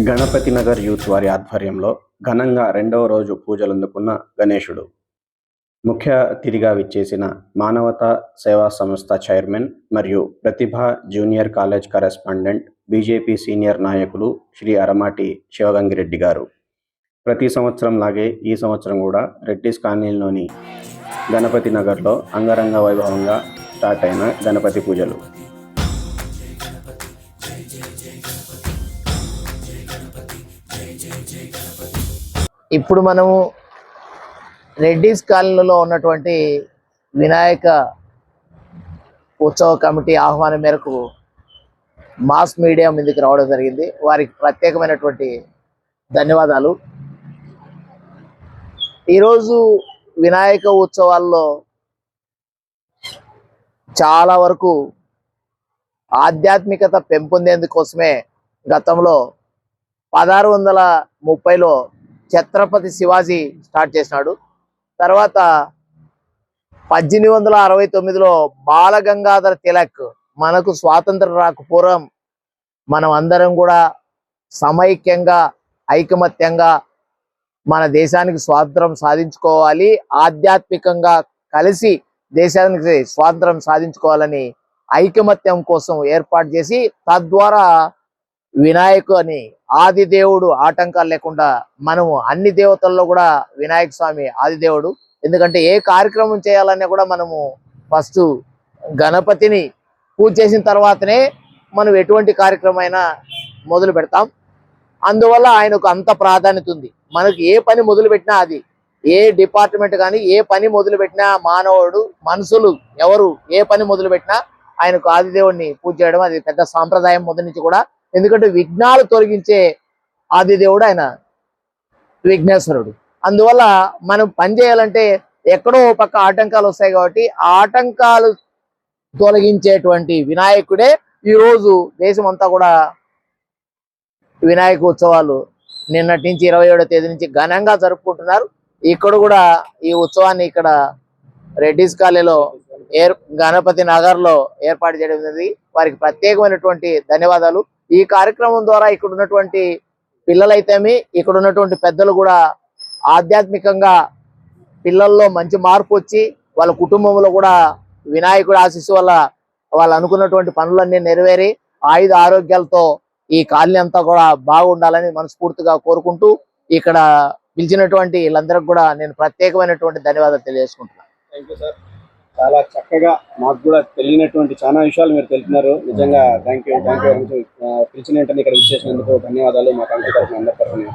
Ganapati Nagar youth వారి ఆధ్వర్యంలో ఘనంగా రెండవ రోజు పూజలందుకున్న గణేశుడు. ముఖ్య అతిథిగా విచ్చేసిన మానవతా సేవా సంస్థ చైర్మన్ మరియు Prathibha junior college correspondent BJP senior నాయకులు శ్రీ అరమాటి శివగంగిరెడ్డి గారు. ప్రతి సంవత్సరం లాగే ఈ సంవత్సరం కూడా రెడ్డిస్ కాలనీలోని గణపతి నగర్లో అంగరంగ వైభవంగా స్టార్ట్ అయిన గణపతి పూజలు. ఇప్పుడు మనము రెడ్డిస్ కాలనీలో ఉన్నటువంటి వినాయక ఉత్సవ కమిటీ ఆహ్వానం మేరకు మాస్ మీడియా ముందుకు రావడం జరిగింది. వారికి ప్రత్యేకమైనటువంటి ధన్యవాదాలు. ఈరోజు వినాయక ఉత్సవాల్లో చాలా వరకు ఆధ్యాత్మికత పెంపొందేందుకోసమే గతంలో పదహారు వందల ముప్పైలో ఛత్రపతి శివాజీ స్టార్ట్ చేసినాడు. తర్వాత పద్దెనిమిది వందల అరవై తొమ్మిదిలో బాలగంగాధర తిలక్ మనకు స్వాతంత్రం రాకపూర్వం మనం అందరం కూడా సమైక్యంగా ఐకమత్యంగా మన దేశానికి స్వాతంత్రం సాధించుకోవాలి ఆధ్యాత్మికంగా కలిసి దేశానికి స్వాతంత్రం సాధించుకోవాలని ఐకమత్యం కోసం ఏర్పాటు చేసి తద్వారా వినాయకు అని ఆది దేవుడు ఆటంకాలు లేకుండా మనము అన్ని దేవతల్లో కూడా వినాయక స్వామి ఆది దేవుడు ఎందుకంటే ఏ కార్యక్రమం చేయాలన్నా కూడా మనము ఫస్ట్ గణపతిని పూజ చేసిన తర్వాతనే మనం ఎటువంటి కార్యక్రమం అయినా మొదలు పెడతాం. అందువల్ల ఆయనకు అంత ప్రాధాన్యత ఉంది. మనకి ఏ పని మొదలు పెట్టినా అది ఏ డిపార్ట్మెంట్ కానీ ఏ పని మొదలు పెట్టినా మానవుడు మనుషులు ఎవరు ఏ పని మొదలు పెట్టినా ఆయనకు ఆదిదేవుడిని పూజ చేయడం అది పెద్ద సాంప్రదాయం. మొదటి నుంచి కూడా ఎందుకంటే విఘ్నాలు తొలగించే ఆదిదేవుడు ఆయన విఘ్నేశ్వరుడు. అందువల్ల మనం పని చేయాలంటే ఎక్కడో పక్క ఆటంకాలు వస్తాయి కాబట్టి ఆటంకాలు తొలగించేటువంటి వినాయకుడే ఈ రోజు దేశం అంతా కూడా వినాయక ఉత్సవాలు నిన్నటి నుంచి ఇరవై ఏడో తేదీ నుంచి ఘనంగా జరుపుకుంటున్నారు. ఇక్కడ కూడా ఈ ఉత్సవాన్ని ఇక్కడ రెడ్డిస్ కాలనీలో ఏర్ గణపతి నగర్లో ఏర్పాటు చేయడం జరిగింది. వారికి ప్రత్యేకమైనటువంటి ధన్యవాదాలు. ఈ కార్యక్రమం ద్వారా ఇక్కడ ఉన్నటువంటి పిల్లలైతేమి ఇక్కడ ఉన్నటువంటి పెద్దలు కూడా ఆధ్యాత్మికంగా పిల్లల్లో మంచి మార్పు వచ్చి వాళ్ళ కుటుంబంలో కూడా వినాయకుడు ఆశీస్సు వల్ల వాళ్ళు అనుకున్నటువంటి పనులన్నీ నెరవేరి ఆయుధ ఆరోగ్యాలతో ఈ కాలనీ అంతా కూడా బాగుండాలని మనస్ఫూర్తిగా కోరుకుంటూ ఇక్కడ పిలిచినటువంటి వీళ్ళందరికీ కూడా నేను ప్రత్యేకమైనటువంటి ధన్యవాదాలు తెలియజేసుకుంటున్నాను. చాలా చక్కగా మాకు కూడా తెలియనటువంటి చాలా విషయాలు మీరు తెలిపినారు. నిజంగా థ్యాంక్ యూ థ్యాంక్ యూ పిలిచిన వెంటనే ఇక్కడ విచ్చేసినందుకు ధన్యవాదాలు. మా కంటి తరఫున అందరి తరఫున.